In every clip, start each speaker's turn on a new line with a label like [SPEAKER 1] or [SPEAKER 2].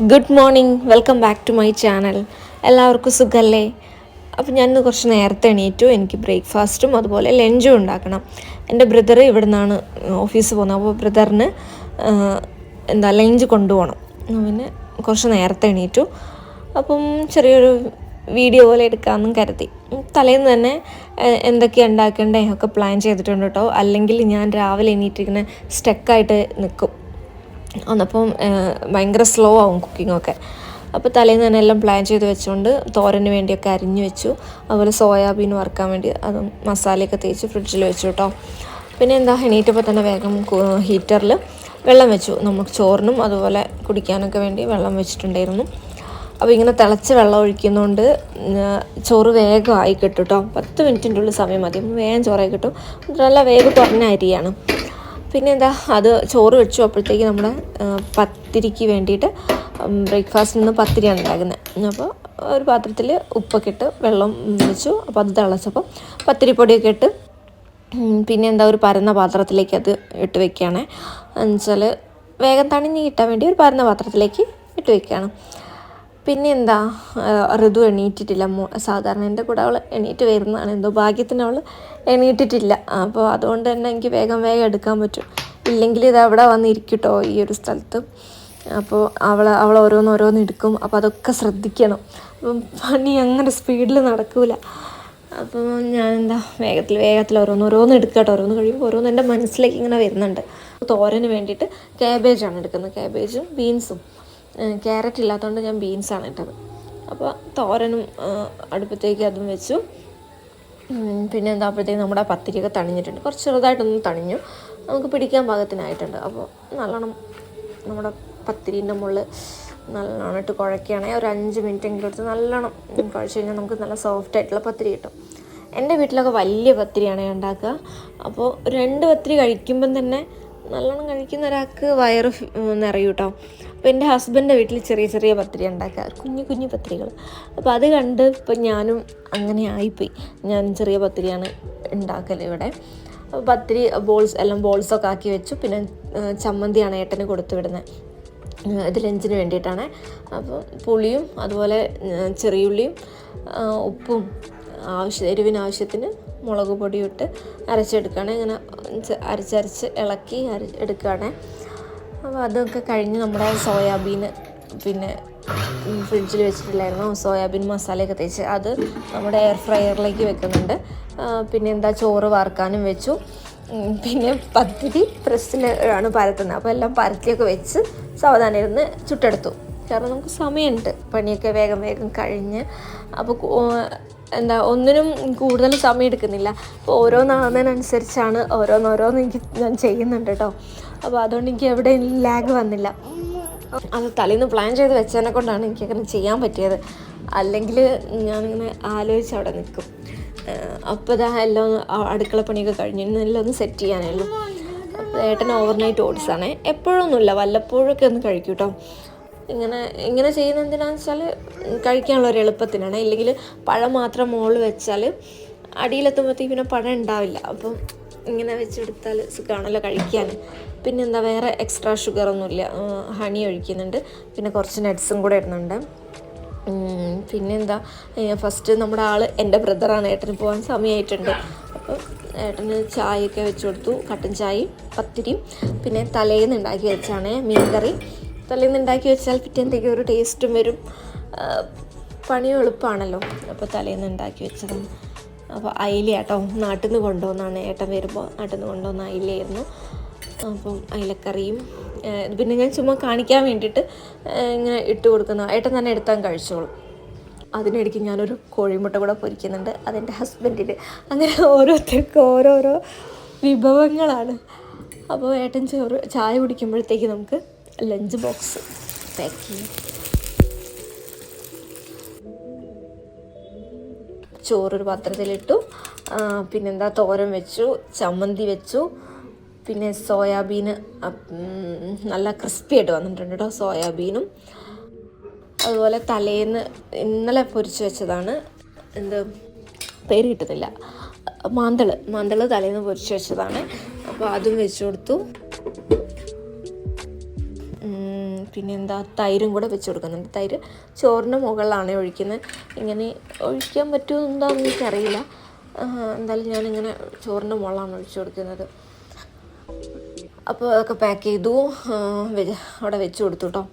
[SPEAKER 1] Good morning. Welcome back to my channel. എല്ലാവർക്കും സുഖമല്ലേ അപ്പം ഞാൻ ഇന്ന് കുറച്ച് നേരത്തെ എണീറ്റു. എനിക്ക് ബ്രേക്ക്ഫാസ്റ്റും അതുപോലെ ലഞ്ചും ഉണ്ടാക്കണം. എന്റെ ബ്രദർ ഇവിടെ നിന്നാണ് ഓഫീസ് പോകുന്നത്. അപ്പോൾ ബ്രദറിന് എന്താ ലഞ്ച് കൊണ്ടുപോകണം. പിന്നെ കുറച്ച് നേരത്തെ എണീറ്റു. അപ്പം ചെറിയൊരു വീഡിയോ പോലെ എടുക്കാമെന്നും കരുതി. തലേന്ന് തന്നെ എന്തൊക്കെ എന്തൊക്കെയാണ് ഉണ്ടാക്കേണ്ടേ? ഒക്കെ പ്ലാൻ ചെയ്തിട്ടുണ്ട് കേട്ടോ. അല്ലെങ്കിൽ ഞാൻ രാവിലെ എണീറ്റിങ്ങനെ സ്റ്റക്കായിട്ട് നിൽക്കും. അന്നപ്പം ഭയങ്കര സ്ലോ ആവും കുക്കിങ്ങൊക്കെ അപ്പോൾ തലേന്ന് തന്നെ എല്ലാം പ്ലാൻ ചെയ്ത് വെച്ചുകൊണ്ട് തോരന് വേണ്ടിയൊക്കെ അരിഞ്ഞു വെച്ചു. അതുപോലെ സോയാബീൻ വറുക്കാൻ വേണ്ടി അത് മസാലയൊക്കെ തേച്ച് ഫ്രിഡ്ജിൽ വെച്ചു കേട്ടോ പിന്നെ എന്താ എണീറ്റപ്പോൾ തന്നെ വേഗം ഹീറ്ററിൽ വെള്ളം വെച്ചു. നമുക്ക് ചോറിനും അതുപോലെ കുടിക്കാനൊക്കെ വേണ്ടി വെള്ളം വെച്ചിട്ടുണ്ടായിരുന്നു. അപ്പോൾ ഇങ്ങനെ തിളച്ച് വെള്ളം ഒഴിക്കുന്നതുകൊണ്ട് ചോറ് വേഗം ആയി കിട്ടും കേട്ടോ പത്ത് മിനിറ്റിന്റെ ഉള്ളിൽ സമയം മതി. വേഗം ചോറായി കിട്ടും. നല്ല വേഗം കുറഞ്ഞ അരിയാണ്. പിന്നെ എന്താ അത് ചോറ് വെച്ചു അപ്പോഴത്തേക്ക് നമ്മുടെ പത്തിരിക്ക് വേണ്ടിയിട്ട് ബ്രേക്ക്ഫാസ്റ്റിൽ നിന്ന് പത്തിരിയാണ് ഉണ്ടാക്കുന്നത്. അപ്പോൾ ഒരു പാത്രത്തിൽ ഉപ്പൊക്കെ ഇട്ട് വെള്ളം വെച്ചു. അപ്പോൾ അത് തിളച്ചപ്പോൾ പത്തിരിപ്പൊടിയൊക്കെ ഇട്ട് പിന്നെ എന്താ ഒരു പരന്ന പാത്രത്തിലേക്ക് അത് ഇട്ട് വെക്കുകയാണ്. എന്നുവെച്ചാൽ വേഗം തണിഞ്ഞ് കിട്ടാൻ വേണ്ടി ഒരു പരന്ന പാത്രത്തിലേക്ക് ഇട്ട് വെക്കുകയാണ്. പിന്നെ എന്താ ഋതു എണീറ്റിട്ടില്ല. സാധാരണ എന്റെ കൂടെ അവൾ എണീറ്റ് വരുന്നതാണ്. എന്തോ ഭാഗ്യത്തിന് അവൾ എണീറ്റിട്ടില്ല. അപ്പോൾ അതുകൊണ്ട് തന്നെ എനിക്ക് വേഗം വേഗം എടുക്കാൻ പറ്റും. ഇല്ലെങ്കിൽ ഇത് അവിടെ വന്നിരിക്കട്ടോ ഈ ഒരു സ്ഥലത്ത്. അപ്പോൾ അവൾ അവൾ ഓരോന്നോരോന്ന് ഓരോന്ന് എടുക്കും. അപ്പോൾ അതൊക്കെ ശ്രദ്ധിക്കണം. അപ്പം പണി അങ്ങനെ സ്പീഡിൽ നടക്കൂല. അപ്പോൾ ഞാൻ എന്താ വേഗത്തിൽ വേഗത്തിൽ ഓരോന്നോരോന്ന് ഓരോന്ന് എടുക്കട്ടെ ഓരോന്ന് കഴിയുമ്പോൾ ഓരോന്ന് എന്റെ മനസ്സിലേക്ക് ഇങ്ങനെ വരുന്നുണ്ട്. തോരന് വേണ്ടിയിട്ട് ക്യാബേജാണ് എടുക്കുന്നത്. ക്യാബേജും ബീൻസും ക്യാരറ്റ് ഇല്ലാത്തതുകൊണ്ട് ഞാൻ ബീൻസാണ് ഇട്ടത്. അപ്പോൾ തോരനും അടുപ്പത്തേക്ക് അതും വെച്ചു. പിന്നെ എന്താ അപ്പോഴത്തേക്ക് നമ്മുടെ പത്തിരിയൊക്കെ തണിഞ്ഞിട്ടുണ്ട്. കുറച്ച് ചെറുതായിട്ടൊന്ന് തണിഞ്ഞു. നമുക്ക് പിടിക്കാൻ പാകത്തിനായിട്ടുണ്ട്. അപ്പോൾ നല്ലോണം നമ്മുടെ പത്തിരീന്റെ മുകളിൽ നല്ലോണം ഇട്ട് കുഴക്കുകയാണെങ്കിൽ ഒരു അഞ്ച് മിനിറ്റ് എങ്കിലും എടുത്ത് നല്ലോണം കുഴച്ച് കഴിഞ്ഞാൽ നമുക്ക് നല്ല സോഫ്റ്റ് ആയിട്ടുള്ള പത്തിരി കിട്ടും. എന്റെ വീട്ടിലൊക്കെ വലിയ പത്തിരിയാണ് ഉണ്ടാക്കുക. അപ്പോൾ രണ്ട് പത്തിരി കഴിക്കുമ്പം തന്നെ നല്ലോണം കഴിക്കുന്ന ഒരാൾക്ക് വയറ് നിറയൂട്ടോ. അപ്പോൾ എന്റെ ഹസ്ബൻഡിന്റെ വീട്ടിൽ ചെറിയ ചെറിയ പത്രിക ഉണ്ടാക്കുക കുഞ്ഞു കുഞ്ഞു പത്രികൾ അപ്പോൾ അത് കണ്ട് ഇപ്പം ഞാനും അങ്ങനെ ആയിപ്പോയി. ഞാൻ ചെറിയ പത്രികയാണ് ഉണ്ടാക്കൽ ഇവിടെ. പത്തിരി ബോൾസ് എല്ലാം ബോൾസൊക്കെ ആക്കി വെച്ചു. പിന്നെ ചമ്മന്തിയാണ് ഏട്ടന് കൊടുത്തു വിടുന്നത് ഇത് ലഞ്ചിന് വേണ്ടിയിട്ടാണ്. അപ്പോൾ പുളിയും അതുപോലെ ചെറിയുള്ളിയും ഉപ്പും ആവശ്യ എരിവിന് ആവശ്യത്തിന് മുളക് പൊടിയും ഇട്ട് അരച്ചെടുക്കുകയാണ്. ഇങ്ങനെ അരച്ചരച്ച് ഇളക്കി അര എടുക്കുകയാണ്. അപ്പോൾ അതൊക്കെ കഴിഞ്ഞ് നമ്മുടെ സോയാബീൻ പിന്നെ ഫ്രിഡ്ജിൽ വെച്ചിട്ടില്ലായിരുന്നു. സോയാബീൻ മസാലയൊക്കെ തേച്ച് അത് നമ്മുടെ എയർ ഫ്രയറിലേക്ക് വെക്കുന്നുണ്ട്. പിന്നെ എന്താ ചോറ് വറുക്കാനും വെച്ചു. പിന്നെ പത്തിരി പ്രസ്സിൽ ആണ് പരത്തുന്നത്. അപ്പോൾ എല്ലാം പരത്തിയൊക്കെ വെച്ച് സാവധാനം ഇരുന്ന് ചുട്ടെടുത്തു. കാരണം നമുക്ക് സമയമുണ്ട്. പണിയൊക്കെ വേഗം വേഗം കഴിഞ്ഞ്. അപ്പോൾ എന്താ ഒന്നിനും കൂടുതൽ സമയം എടുക്കുന്നില്ല. അപ്പോൾ ഓരോന്നാകുന്നതിനനുസരിച്ചാണ് ഓരോന്നോരോന്ന് എനിക്ക് ഞാൻ ചെയ്യുന്നുണ്ട് കേട്ടോ അപ്പോൾ അതുകൊണ്ട് എനിക്ക് എവിടെ ലാഗ് വന്നില്ല. അത് തലേന്ന് പ്ലാൻ ചെയ്ത് വെച്ചതിനെ കൊണ്ടാണ് എനിക്കങ്ങനെ ചെയ്യാൻ പറ്റിയത്. അല്ലെങ്കിൽ ഞാനിങ്ങനെ ആലോചിച്ച് അവിടെ നിൽക്കും. അപ്പോൾ ഇതാ എല്ലാം അടുക്കള പണിയൊക്കെ കഴിഞ്ഞു എല്ലാം ഒന്ന് സെറ്റ് ചെയ്യാനേ ഉള്ളൂ. ഏട്ടൻ ഓവർനൈറ്റ് ഓട്സ് ആണ്. എപ്പോഴൊന്നുമില്ല. വല്ലപ്പോഴൊക്കെ ഒന്ന് കഴിക്കും കേട്ടോ ഇങ്ങനെ ഇങ്ങനെ ചെയ്യുന്ന എന്തിനാന്ന് വെച്ചാൽ കഴിക്കാനുള്ള ഒരു എളുപ്പത്തിനാണ്. ഇല്ലെങ്കിൽ പഴം മാത്രം മുകളിൽ വെച്ചാൽ അടിയിലെത്തുമ്പോഴത്തേക്ക് പിന്നെ പഴം ഉണ്ടാവില്ല. അപ്പം ഇങ്ങനെ വെച്ചെടുത്താൽ സുഖമാണല്ലോ കഴിക്കാൻ. പിന്നെ എന്താ വേറെ എക്സ്ട്രാ ഷുഗറൊന്നുമില്ല ഹണി ഒഴിക്കുന്നുണ്ട്. പിന്നെ കുറച്ച് നട്ട്സും കൂടെ ഇടുന്നുണ്ട്. പിന്നെന്താ ഫസ്റ്റ് നമ്മുടെ ആൾ എന്റെ ബ്രദറാണ് ഏട്ടന് പോകാൻ സമയമായിട്ടുണ്ട് അപ്പം ഏട്ടന് ചായയൊക്കെ വെച്ച് കൊടുത്തു. കട്ടൻ ചായയും പത്തിരിയും. പിന്നെ തലേന്ന് ഉണ്ടാക്കി വെച്ചാണ് മീൻകറി. തലേന്ന് ഉണ്ടാക്കി വെച്ചാൽ പിറ്റേന്തേക്ക് ഒരു ടേസ്റ്റും വരും. പണി എളുപ്പമാണല്ലോ അപ്പോൾ തലേന്ന് ഉണ്ടാക്കി അപ്പോൾ അയില കേട്ടോ നാട്ടിൽ നിന്ന് കൊണ്ടുവന്നാണ്. ഏട്ടൻ വരുമ്പോൾ നാട്ടിൽ നിന്ന് കൊണ്ടുവന്ന അയിലയായിരുന്നു. അപ്പം അയിലക്കറിയും പിന്നെ ഞാൻ ചുമ്മാ കാണിക്കാൻ വേണ്ടിയിട്ട് ഇങ്ങനെ ഇട്ട് കൊടുക്കുന്ന. ഏട്ടൻ തന്നെ എടുത്താൽ കഴിച്ചോളും. അതിനിടയ്ക്ക് ഞാനൊരു കോഴിമുട്ട കൂടെ പൊരിക്കുന്നുണ്ട്. അതെന്റെ ഹസ്ബൻഡിന് അങ്ങനെ ഓരോരുത്തർക്കും ഓരോരോ വിഭവങ്ങളാണ്. അപ്പോൾ ഏട്ടൻ ചോറ് ചായ കുടിക്കുമ്പോഴത്തേക്ക് നമുക്ക് ലഞ്ച് ബോക്സ് പാക്ക് ചെയ്യും. ചോറൊരു പാത്രത്തിലിട്ടു. പിന്നെന്താ തോരൻ വെച്ചു ചമ്മന്തി വെച്ചു. പിന്നെ സോയാബീൻ നല്ല ക്രിസ്പി ആയിട്ട് വന്നിട്ടുണ്ട് കേട്ടോ സോയാബീനും. അതുപോലെ തലേന്ന് ഇന്നലെ പൊരിച്ചു വെച്ചതാണ്. എന്ത്? പേര് കിട്ടുന്നില്ല. മാന്തൾ. മാന്തൾ തലേന്ന് പൊരിച്ചു വെച്ചതാണ്. അപ്പോൾ അതും വെച്ചു കൊടുത്തു. പിന്നെ എന്താ തൈരും കൂടെ വെച്ച് കൊടുക്കുന്നുണ്ട്. തൈര് ചോറിന്റെ മുകളിലാണ് ഒഴിക്കുന്നത്. ഇങ്ങനെ ഒഴിക്കാൻ പറ്റുമോ എന്താണെന്ന് എനിക്കറിയില്ല. എന്തായാലും ഞാനിങ്ങനെ ചോറിന്റെ മുകളിലാണ് ഒഴിച്ചു കൊടുക്കുന്നത്. അപ്പോൾ അതൊക്കെ പാക്ക് ചെയ്തു. അവിടെ വെച്ച് കൊടുത്തു കേട്ടോ.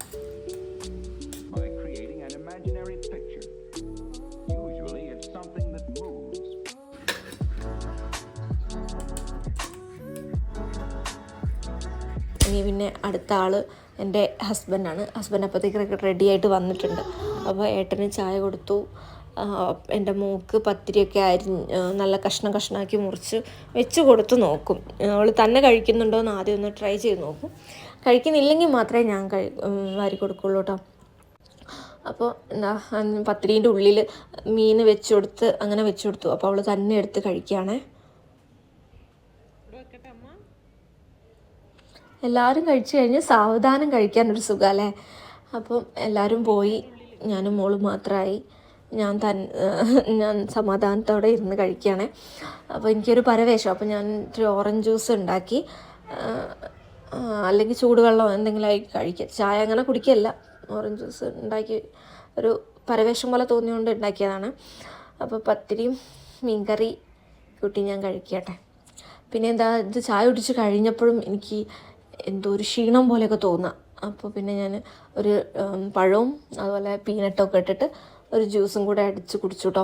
[SPEAKER 1] ഇനി പിന്നെ അടുത്ത ആൾ എന്റെ ഹസ്ബൻഡാണ്. ഹസ്ബൻഡ് അപ്പോഴത്തേക്ക് റെഡി ആയിട്ട് വന്നിട്ടുണ്ട്. അപ്പോൾ ഏട്ടന് ചായ കൊടുത്തു. എന്റെ മോക്ക് പത്തിരിയൊക്കെ അരിഞ്ഞ് നല്ല കഷ്ണം കഷ്ണമാക്കി മുറിച്ച് വെച്ച് കൊടുത്ത് നോക്കും. അവൾ തന്നെ കഴിക്കുന്നുണ്ടോ എന്ന് ആദ്യം ഒന്ന് ട്രൈ ചെയ്ത് നോക്കും. കഴിക്കുന്നില്ലെങ്കിൽ മാത്രമേ ഞാൻ കഴി വാരി കൊടുക്കുള്ളൂ കേട്ടോ. അപ്പോൾ എന്താ പത്തിരീന്റെ ഉള്ളിൽ മീൻ വെച്ച് കൊടുത്ത് അങ്ങനെ വെച്ച് കൊടുത്തു. അപ്പോൾ അവൾ തന്നെ എടുത്ത് കഴിക്കുകയാണേ. എല്ലാവരും കഴിച്ചു കഴിഞ്ഞ് സാവധാനം കഴിക്കാൻ കഴിക്കാനൊരു സുഖമല്ലേ? അപ്പം എല്ലാവരും പോയി. ഞാനും മോളും മാത്രമായി. ഞാൻ തൻ ഞാൻ സമാധാനത്തോടെ ഇരുന്ന് കഴിക്കുകയാണേ. അപ്പോൾ എനിക്കൊരു പരവേശം അപ്പോൾ ഞാൻ ഇത്തിരി ഓറഞ്ച് ജ്യൂസ് ഉണ്ടാക്കി അല്ലെങ്കിൽ ചൂടുവെള്ളം എന്തെങ്കിലും ആയി കഴിക്കുക ചായ അങ്ങനെ കുടിക്കല്ല ഓറഞ്ച് ജ്യൂസ് ഉണ്ടാക്കി ഒരു പരവേശം പോലെ തോന്നിയുകൊണ്ട് ഉണ്ടാക്കിയതാണ്. അപ്പോൾ പത്തിരിയും മീൻകറി കൂട്ടി ഞാൻ കഴിക്കട്ടെ. പിന്നെ എന്താ ഇത് ചായ കുടിച്ച് കഴിഞ്ഞപ്പോഴും എനിക്ക് എന്തോ ഒരു ക്ഷീണം പോലെയൊക്കെ തോന്നുക അപ്പോൾ പിന്നെ ഞാൻ ഒരു പഴവും അതുപോലെ പീനട്ടൊക്കെ ഇട്ടിട്ട് ഒരു ജ്യൂസും കൂടെ അടിച്ച് കുടിച്ചു കേട്ടോ